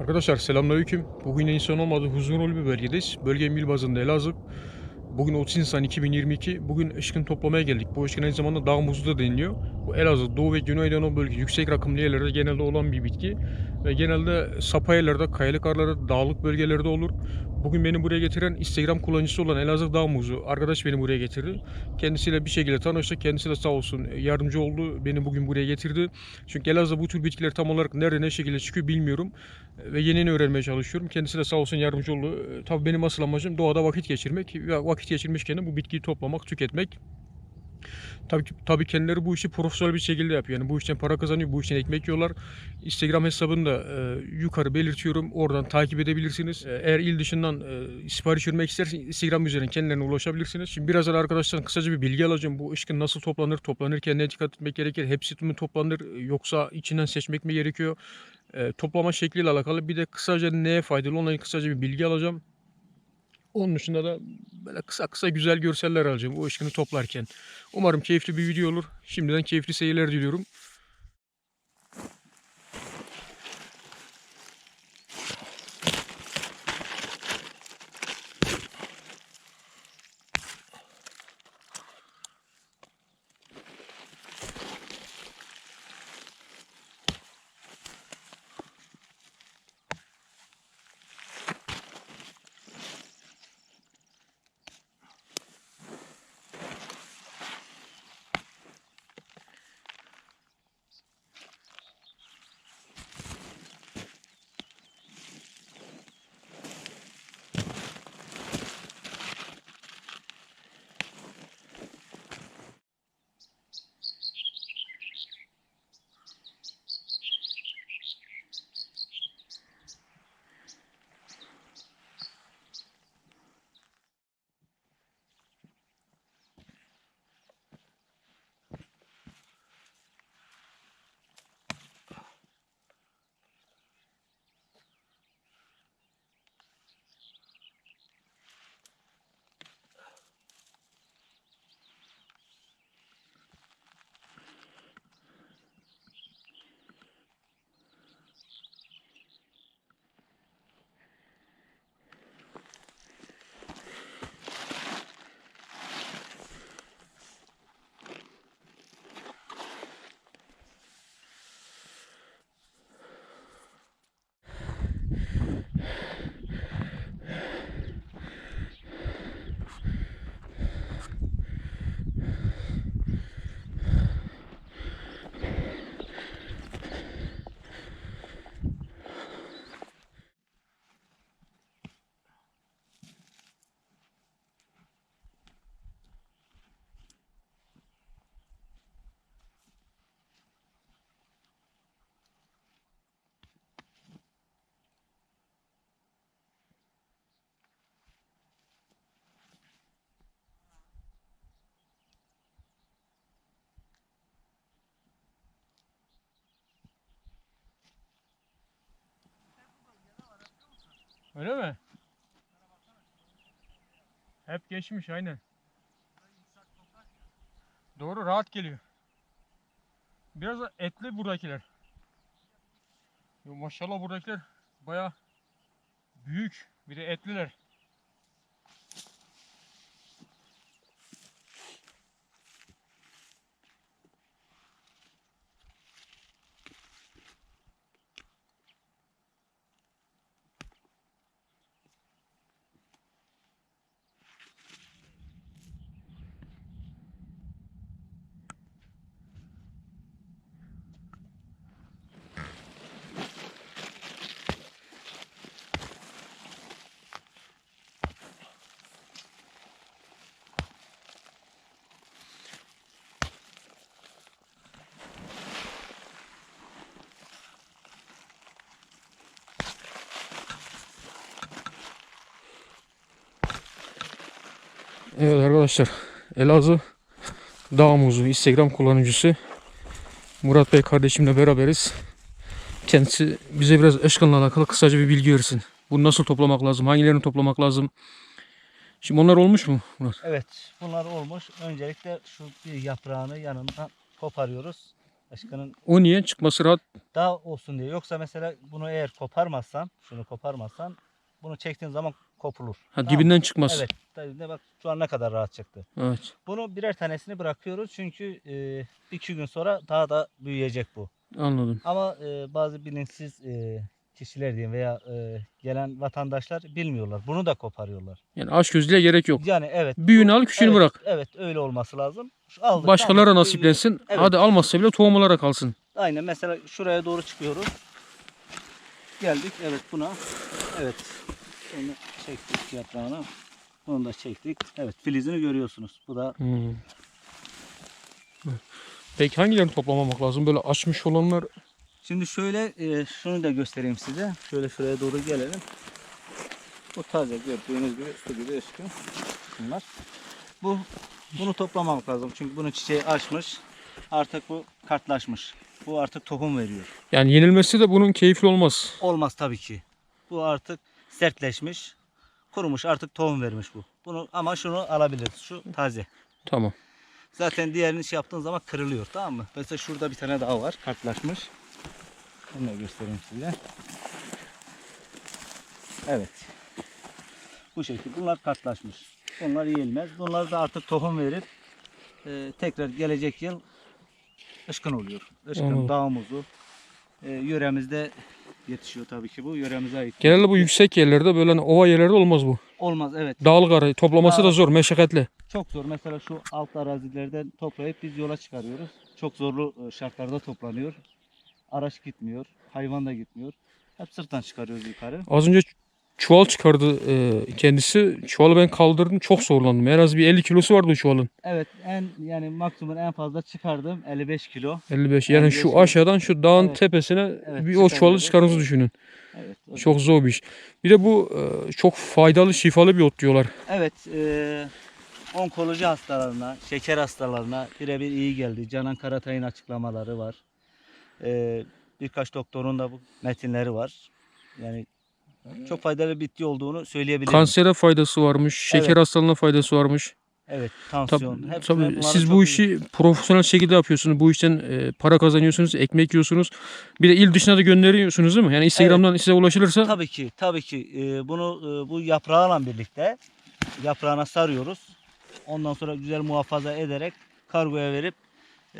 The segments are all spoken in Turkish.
Arkadaşlar selamünaleyküm. Bugün insan olmadığı huzurlu bir bölgedeyiz. Bölge mil bazında Elazığ. Bugün 30 Nisan 2022. Bugün ışkın toplamaya geldik. Bu ışkın aynı zamanda dağ muzu da deniliyor. Bu Elazığ, Doğu ve Güneydoğu bölge yüksek rakımlı yerlerde genelde olan bir bitki. Ve genelde sapa yerlerde, kayalık aralarda, dağlık bölgelerde olur. Bugün beni buraya getiren Instagram kullanıcısı olan Elazığ Dağ Muzu. Arkadaş beni buraya getirdi. Kendisiyle bir şekilde tanıştık. Kendisi de sağ olsun yardımcı oldu. Beni bugün buraya getirdi. Çünkü Elazığ bu tür bitkiler tam olarak nerede ne şekilde çıkıyor bilmiyorum. Ve yenini öğrenmeye çalışıyorum. Kendisi de sağ olsun yardımcı oldu. Tabii benim asıl amacım doğada vakit geçirmek. Vakit geçirmişken de bu bitkiyi toplamak, tüketmek. Tabii, ki- tabii kendileri bu işi profesyonel bir şekilde yapıyor. Yani bu işten para kazanıyor, bu işten ekmek yiyorlar. Instagram hesabını da e, yukarı belirtiyorum. Oradan takip edebilirsiniz. E, eğer il dışından e, sipariş vermek isterseniz Instagram üzerinden kendilerine ulaşabilirsiniz. Şimdi birazdan arkadaşlardan kısaca bir bilgi alacağım. Bu ışkın nasıl toplanır, toplanırken ne dikkat etmek gerekir, hepsi mi toplanır yoksa içinden seçmek mi gerekiyor? E, toplama şekliyle alakalı bir de kısaca neye faydalı onunla kısaca bir bilgi alacağım. Onun dışında da böyle kısa kısa güzel görseller alacağım o ışkını toplarken. Umarım keyifli bir video olur. Şimdiden keyifli seyirler diliyorum. Öyle mi? Hep geçmiş aynen. Doğru rahat geliyor. Biraz da etli buradakiler. Maşallah buradakiler baya büyük. Bir de etliler. Evet arkadaşlar Elazığ Dağ Muzu Instagram kullanıcısı Murat Bey kardeşimle beraberiz. Kendisi bize biraz ışkınla alakalı kısaca bir bilgi versin. Bunu nasıl toplamak lazım? Hangilerini toplamak lazım? Şimdi onlar olmuş mu Murat? Evet bunlar olmuş. Öncelikle şu bir yaprağını yanından koparıyoruz. Aşkının O niye? Çıkması rahat. daha olsun diye. Yoksa mesela bunu eğer koparmazsan, şunu koparmazsan bunu çektiğin zaman kopulur. Ha, Tamam. dibinden çıkmaz. Evet. Tabii de bak şu an ne kadar rahat çıktı. Evet. Bunu birer tanesini bırakıyoruz çünkü e, iki gün sonra daha da büyüyecek bu. Anladım. Ama e, bazı bilinçsiz e, kişiler diyeyim veya e, gelen vatandaşlar bilmiyorlar. Bunu da koparıyorlar. Yani aç gözlüğe gerek yok. Yani evet. Büyüğünü al, küçüğünü evet, bırak. Evet öyle olması lazım. Aldık, Başkalara tamam, nasiplensin. Evet. Hadi almazsa bile tohum olarak kalsın. Aynen mesela şuraya doğru çıkıyoruz. Geldik evet buna. Evet. Onu çektik yaprağını. Bunu da çektik. Evet filizini görüyorsunuz. Bu da Hmm. Peki hangilerini toplamamak lazım? Böyle açmış olanlar Şimdi şöyle e, şunu da göstereyim size. Şöyle şuraya doğru gelelim. Bu taze gördüğünüz gibi su gibi üstü. Bunlar. Bu bunu toplamak lazım. Çünkü bunun çiçeği açmış. Artık bu kartlaşmış. Bu artık tohum veriyor. yani yenilmesi de bunun keyifli olmaz. Olmaz tabii ki. Bu artık sertleşmiş. Kurumuş artık tohum vermiş bu. Bunu ama şunu alabiliriz. Şu taze. Tamam. Zaten diğerini şey yaptığın zaman kırılıyor tamam mı? Mesela şurada bir tane daha var. Kartlaşmış. Bunu da göstereyim size. Evet. Bu şekilde. Bunlar kartlaşmış. Bunlar yiyilmez. Bunlar da artık tohum verip e, tekrar gelecek yıl ışkın oluyor. Işkın, dağ muzu. E, yöremizde yetişiyor tabii ki bu. Yöremize ait. Genelde bu yüksek yerlerde böyle hani ova yerlerde olmaz bu. Olmaz evet. Dağlık arayı toplaması da Dağ- zor, meşakkatli. Çok zor. Mesela şu alt arazilerden toplayıp biz yola çıkarıyoruz. Çok zorlu e, şartlarda toplanıyor. Araç gitmiyor. Hayvan da gitmiyor. Hep sırttan çıkarıyoruz yukarı. Az önce çuval çıkardı e, kendisi. Çuvalı ben kaldırdım. Çok zorlandım. En az bir 50 kilosu vardı o çuvalın. Evet en yani maksimum en fazla çıkardım 55 kilo. 55. Yani 55 şu kilo. aşağıdan şu dağın Evet. tepesine Evet, bir o çuvalı çıkarınızı düşünün. Evet. o- Çok zor bir iş. Bir de bu e, çok faydalı, şifalı bir ot diyorlar. Evet. E, onkoloji hastalarına, şeker hastalarına birebir iyi geldi. Canan Karatay'ın açıklamaları var. E, birkaç doktorun da bu metinleri var. Yani çok faydalı bitki olduğunu söyleyebilirim. Kansere faydası varmış, şeker Evet. hastalığına faydası varmış. Evet, tansiyon. hepsine tabii siz bu iyi. işi profesyonel şekilde yapıyorsunuz. Bu işten e, para kazanıyorsunuz, ekmek yiyorsunuz. Bir de il dışına da gönderiyorsunuz değil mi? Yani Instagram'dan size ulaşılırsa Tabii ki, tabii ki. Ee, bunu e, bu yaprağıyla birlikte yaprağına sarıyoruz. Ondan sonra güzel muhafaza ederek kargoya verip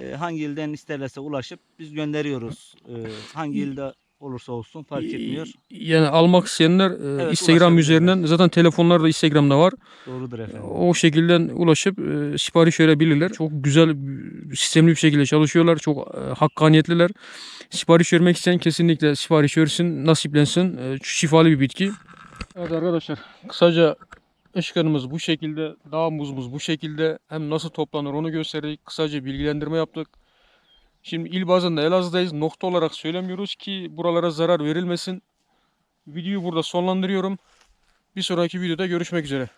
e, hangi ilden isterlerse ulaşıp biz gönderiyoruz. E, hangi ilde olursa olsun fark etmiyor. yani almak isteyenler e, Evet, Instagram üzerinden zaten telefonlar da Instagram'da var. Doğrudur efendim. O şekilde ulaşıp e, sipariş verebilirler. Çok güzel, sistemli bir şekilde çalışıyorlar. Çok e, hakkaniyetliler. Sipariş vermek isteyen kesinlikle sipariş versin, nasiplensin. E, şifalı bir bitki. Evet arkadaşlar, kısaca ışkınımız bu şekilde, dağ muzumuz bu şekilde. Hem nasıl toplanır onu gösterdik. Kısaca bilgilendirme yaptık. Şimdi il bazında Elazığ'dayız. Nokta olarak söylemiyoruz ki buralara zarar verilmesin. Videoyu burada sonlandırıyorum. Bir sonraki videoda görüşmek üzere.